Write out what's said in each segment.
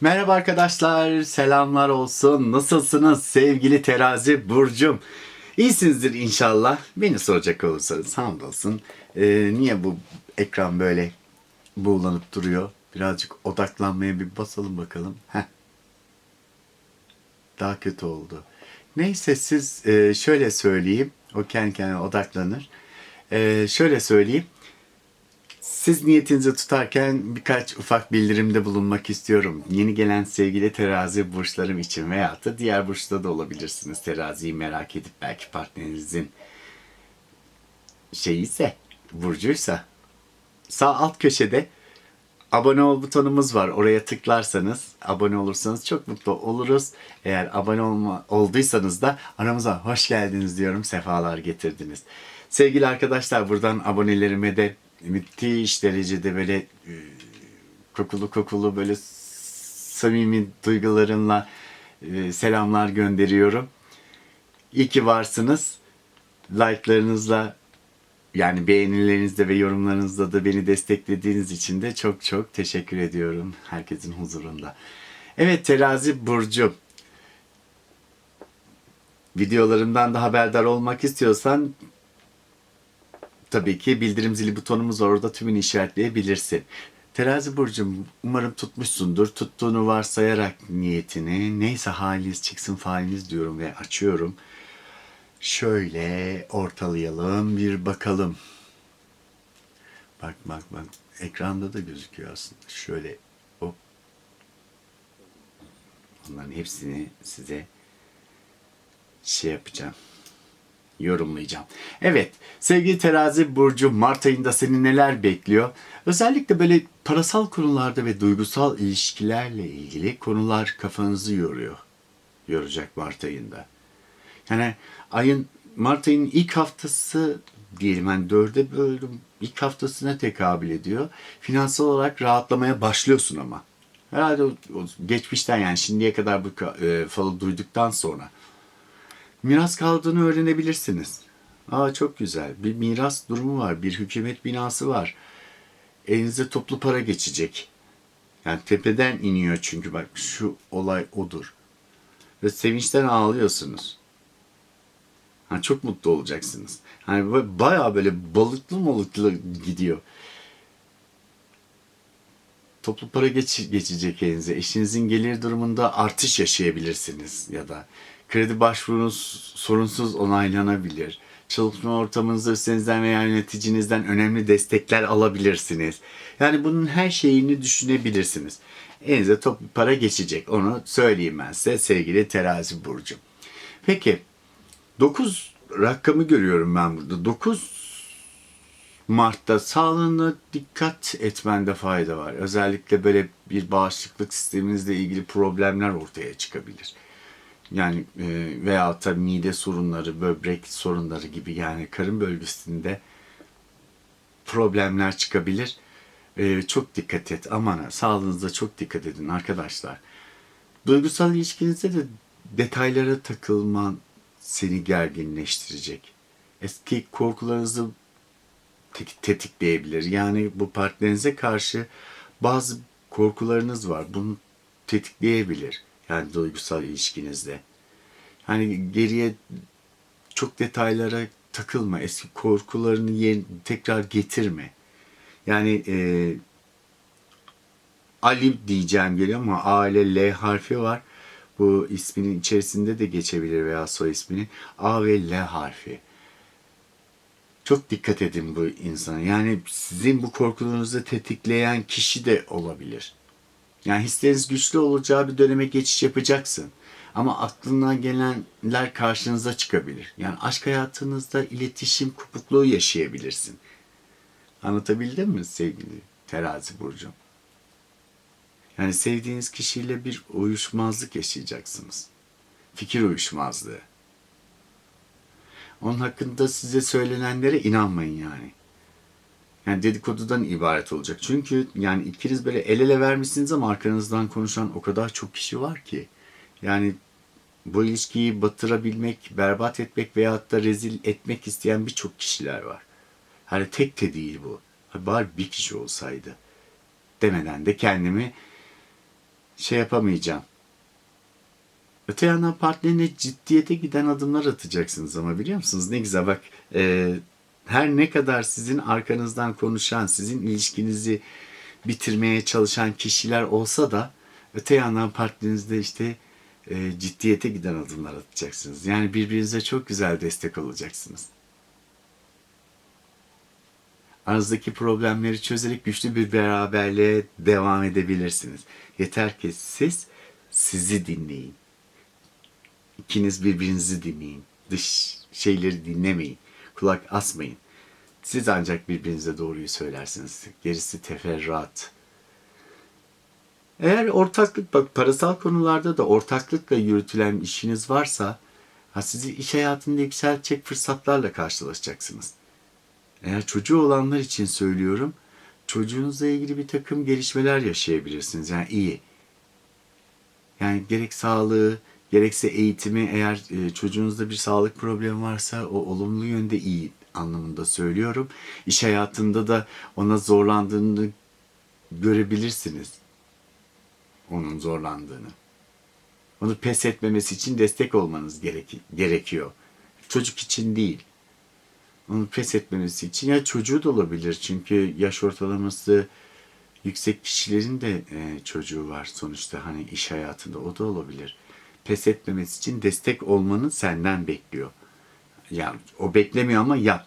Merhaba arkadaşlar, selamlar olsun. Nasılsınız sevgili terazi Burcum? İyisinizdir inşallah. Beni soracak olursanız hamdolsun. Ee, niye bu ekran böyle buğulanıp duruyor? Birazcık odaklanmaya bir basalım bakalım. Heh. Daha kötü oldu. Neyse siz e, şöyle söyleyeyim. O kendi kendine odaklanır. E, şöyle söyleyeyim. Siz niyetinizi tutarken birkaç ufak bildirimde bulunmak istiyorum. Yeni gelen sevgili terazi burçlarım için veyahut da diğer burçta da olabilirsiniz. Teraziyi merak edip belki partnerinizin şeyi ise, burcuysa sağ alt köşede abone ol butonumuz var. Oraya tıklarsanız, abone olursanız çok mutlu oluruz. Eğer abone olma, olduysanız da aramıza hoş geldiniz diyorum. Sefalar getirdiniz. Sevgili arkadaşlar buradan abonelerime de müthiş derecede böyle e, kokulu kokulu böyle samimi duygularımla e, selamlar gönderiyorum. İyi ki varsınız. Like'larınızla yani beğenilerinizle ve yorumlarınızla da beni desteklediğiniz için de çok çok teşekkür ediyorum herkesin huzurunda. Evet terazi burcu. Videolarımdan da haberdar olmak istiyorsan tabii ki bildirim zili butonumuz. Orada tümünü işaretleyebilirsin. Terazi burcum umarım tutmuşsundur. Tuttuğunu varsayarak niyetini neyse haliniz çıksın faliniz diyorum ve açıyorum. Şöyle ortalayalım bir bakalım. Bak bak bak ekranda da gözüküyor aslında. Şöyle hop. Onların hepsini size şey yapacağım. Yorumlayacağım. Evet sevgili terazi burcu Mart ayında seni neler bekliyor? Özellikle böyle parasal konularda ve duygusal ilişkilerle ilgili konular kafanızı yoruyor. Yoracak Mart ayında. Yani ayın Mart ayının ilk haftası diyelim hani dörde böldüm ilk haftasına tekabül ediyor. Finansal olarak rahatlamaya başlıyorsun ama. Herhalde geçmişten yani şimdiye kadar bu e, falı duyduktan sonra miras kaldığını öğrenebilirsiniz. Aa çok güzel. Bir miras durumu var. Bir hükümet binası var. Elinize toplu para geçecek. Yani tepeden iniyor çünkü bak şu olay odur. Ve sevinçten ağlıyorsunuz. Ha, çok mutlu olacaksınız. Hani bayağı böyle balıklı balıklı gidiyor. Toplu para geç, geçecek elinize. Eşinizin gelir durumunda artış yaşayabilirsiniz ya da kredi başvurunuz sorunsuz onaylanabilir. Çalışma ortamınızda üstünüzden veya yöneticinizden önemli destekler alabilirsiniz. Yani bunun her şeyini düşünebilirsiniz. Elinize toplu para geçecek. Onu söyleyeyim ben size sevgili terazi burcu. Peki 9 rakamı görüyorum ben burada. 9 Mart'ta sağlığına dikkat etmende fayda var. Özellikle böyle bir bağışıklık sisteminizle ilgili problemler ortaya çıkabilir. Yani e, veyahut da mide sorunları, böbrek sorunları gibi yani karın bölgesinde problemler çıkabilir. E, çok dikkat et. Aman sağlığınıza çok dikkat edin arkadaşlar. Duygusal ilişkinizde de detaylara takılman seni gerginleştirecek. Eski korkularınızı tetikleyebilir. Yani bu partnerinize karşı bazı korkularınız var. Bunu tetikleyebilir. Yani duygusal ilişkinizde. Hani geriye çok detaylara takılma. Eski korkularını yen- tekrar getirme. Yani e, Ali diyeceğim geliyor ama A ile L harfi var. Bu isminin içerisinde de geçebilir veya soy ismini. A ve L harfi. Çok dikkat edin bu insana. Yani sizin bu korkularınızı tetikleyen kişi de olabilir. Yani hisleriniz güçlü olacağı bir döneme geçiş yapacaksın. Ama aklına gelenler karşınıza çıkabilir. Yani aşk hayatınızda iletişim kopukluğu yaşayabilirsin. Anlatabildim mi sevgili terazi burcu? Yani sevdiğiniz kişiyle bir uyuşmazlık yaşayacaksınız. Fikir uyuşmazlığı. Onun hakkında size söylenenlere inanmayın yani. Yani dedikodudan ibaret olacak. Çünkü yani ikiniz böyle el ele vermişsiniz ama arkanızdan konuşan o kadar çok kişi var ki. Yani bu ilişkiyi batırabilmek, berbat etmek veyahut da rezil etmek isteyen birçok kişiler var. Hani tek de değil bu. Bari bir kişi olsaydı. Demeden de kendimi şey yapamayacağım. Öte yandan partnerine ciddiyete giden adımlar atacaksınız ama biliyor musunuz? Ne güzel bak e, her ne kadar sizin arkanızdan konuşan, sizin ilişkinizi bitirmeye çalışan kişiler olsa da öte yandan partnerinizde işte e, ciddiyete giden adımlar atacaksınız. Yani birbirinize çok güzel destek olacaksınız. Aranızdaki problemleri çözerek güçlü bir beraberliğe devam edebilirsiniz. Yeter ki siz sizi dinleyin. İkiniz birbirinizi dinleyin. Dış şeyleri dinlemeyin. Kulak asmayın. Siz ancak birbirinize doğruyu söylersiniz. Gerisi teferruat. Eğer ortaklık, bak parasal konularda da ortaklıkla yürütülen işiniz varsa ha sizi iş hayatında yükseltecek fırsatlarla karşılaşacaksınız. Eğer çocuğu olanlar için söylüyorum, çocuğunuzla ilgili bir takım gelişmeler yaşayabilirsiniz. Yani iyi. Yani gerek sağlığı, gerekse eğitimi eğer e, çocuğunuzda bir sağlık problemi varsa o olumlu yönde iyi anlamında söylüyorum. İş hayatında da ona zorlandığını görebilirsiniz. Onun zorlandığını. Onu pes etmemesi için destek olmanız gerek gerekiyor. Çocuk için değil. Onu pes etmemesi için ya çocuğu da olabilir. Çünkü yaş ortalaması yüksek kişilerin de e, çocuğu var sonuçta hani iş hayatında o da olabilir. Pes etmemesi için destek olmanı senden bekliyor. Yani o beklemiyor ama yap.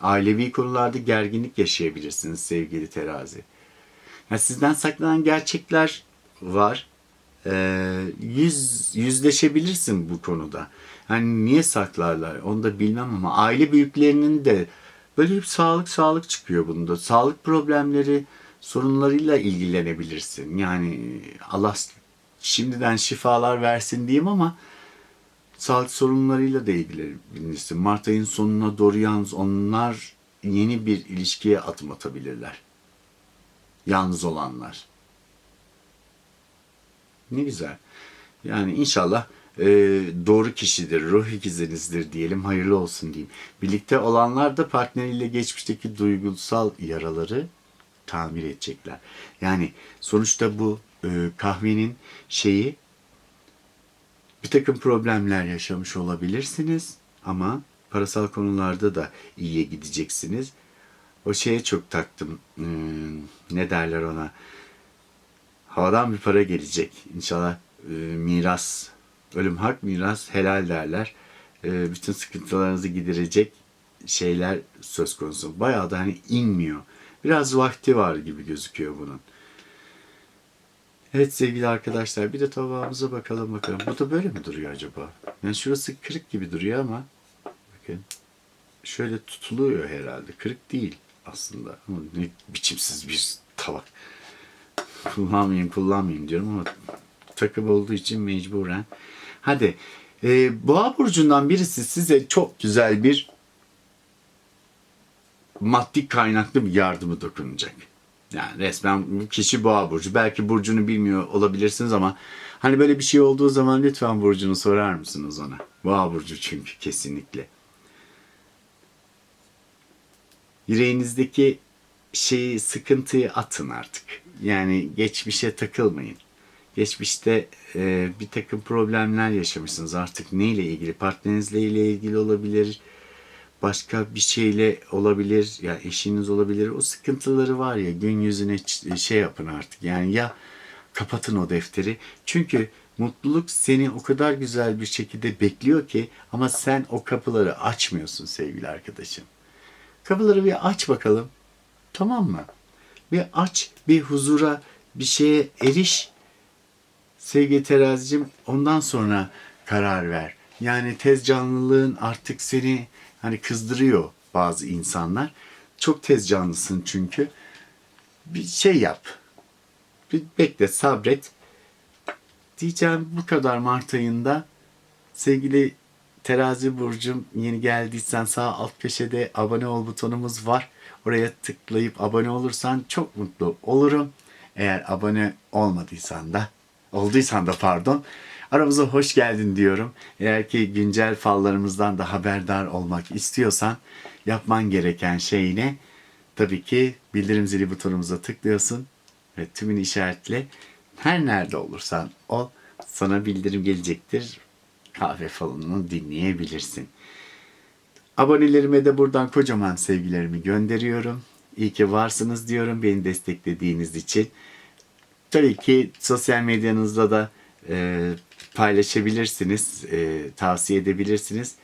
Ailevi konularda gerginlik yaşayabilirsiniz sevgili terazi. Yani sizden saklanan gerçekler var. Ee, yüz yüzleşebilirsin bu konuda. Hani niye saklarlar onu da bilmem ama aile büyüklerinin de böyle bir sağlık sağlık çıkıyor bunda. Sağlık problemleri sorunlarıyla ilgilenebilirsin. Yani Allah şimdiden şifalar versin diyeyim ama sağlık sorunlarıyla da ilgilenebilirsin. Mart ayın sonuna doğru yalnız onlar yeni bir ilişkiye adım atabilirler. Yalnız olanlar. Ne güzel. Yani inşallah e, doğru kişidir, ruh ikizinizdir diyelim, hayırlı olsun diyeyim. Birlikte olanlar da partneriyle geçmişteki duygusal yaraları tamir edecekler. Yani sonuçta bu e, kahvenin şeyi bir takım problemler yaşamış olabilirsiniz ama parasal konularda da iyiye gideceksiniz. O şeye çok taktım. Hmm, ne derler ona? Havadan bir para gelecek. İnşallah e, miras, ölüm hak miras helal derler. E, bütün sıkıntılarınızı giderecek şeyler söz konusu. Bayağı da hani inmiyor. Biraz vakti var gibi gözüküyor bunun. Evet sevgili arkadaşlar bir de tabağımıza bakalım bakalım. Bu da böyle mi duruyor acaba? Yani şurası kırık gibi duruyor ama bakın şöyle tutuluyor herhalde. Kırık değil aslında. Ne biçimsiz bir tabak. Kullanmayayım kullanmayayım diyorum ama takım olduğu için mecburen. Hadi e, Boğa burcundan birisi size çok güzel bir maddi kaynaklı bir yardımı dokunacak. Yani resmen kişi boğa burcu. Belki burcunu bilmiyor olabilirsiniz ama hani böyle bir şey olduğu zaman lütfen burcunu sorar mısınız ona? Boğa burcu çünkü kesinlikle. Yüreğinizdeki şeyi, sıkıntıyı atın artık. Yani geçmişe takılmayın. Geçmişte e, bir takım problemler yaşamışsınız. Artık neyle ilgili? Partnerinizle ile ilgili olabilir. Başka bir şeyle olabilir. Ya eşiniz olabilir. O sıkıntıları var ya gün yüzüne şey yapın artık. Yani ya kapatın o defteri. Çünkü mutluluk seni o kadar güzel bir şekilde bekliyor ki ama sen o kapıları açmıyorsun sevgili arkadaşım. Kapıları bir aç bakalım. Tamam mı? Bir aç, bir huzura, bir şeye eriş. Sevgili terazicim ondan sonra karar ver. Yani tez canlılığın artık seni hani kızdırıyor bazı insanlar. Çok tez canlısın çünkü. Bir şey yap. Bir bekle, sabret. Diyeceğim bu kadar Mart ayında. Sevgili terazi burcum yeni geldiysen sağ alt köşede abone ol butonumuz var. Oraya tıklayıp abone olursan çok mutlu olurum. Eğer abone olmadıysan da, olduysan da pardon, aramıza hoş geldin diyorum. Eğer ki güncel fallarımızdan da haberdar olmak istiyorsan yapman gereken şey ne? Tabii ki bildirim zili butonumuza tıklıyorsun ve tümünü işaretle Her nerede olursan ol sana bildirim gelecektir. Kahve falını dinleyebilirsin. Abonelerime de buradan kocaman sevgilerimi gönderiyorum. İyi ki varsınız diyorum beni desteklediğiniz için. Tabii ki sosyal medyanızda da e, paylaşabilirsiniz, e, tavsiye edebilirsiniz.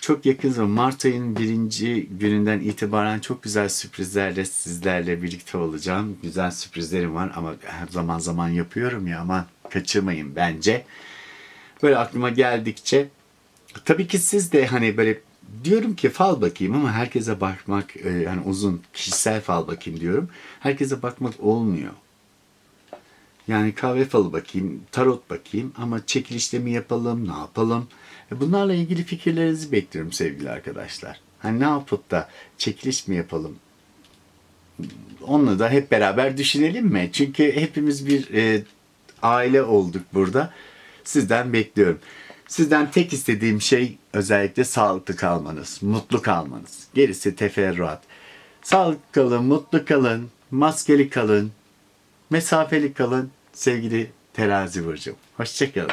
Çok yakın zaman Mart ayının birinci gününden itibaren çok güzel sürprizlerle sizlerle birlikte olacağım. Güzel sürprizlerim var ama her zaman zaman yapıyorum ya aman kaçırmayın bence. Böyle aklıma geldikçe tabii ki siz de hani böyle diyorum ki fal bakayım ama herkese bakmak e, yani uzun kişisel fal bakayım diyorum. Herkese bakmak olmuyor. Yani kahve falı bakayım, tarot bakayım ama çekilişte mi yapalım, ne yapalım? E, Bunlarla ilgili fikirlerinizi bekliyorum sevgili arkadaşlar. Hani ne yapıp da çekiliş mi yapalım? Onunla da hep beraber düşünelim mi? Çünkü hepimiz bir e, aile olduk burada. Sizden bekliyorum. Sizden tek istediğim şey özellikle sağlıklı kalmanız, mutlu kalmanız. Gerisi teferruat. Sağlıklı kalın, mutlu kalın, maskeli kalın, mesafeli kalın sevgili terazi burcum. Hoşçakalın.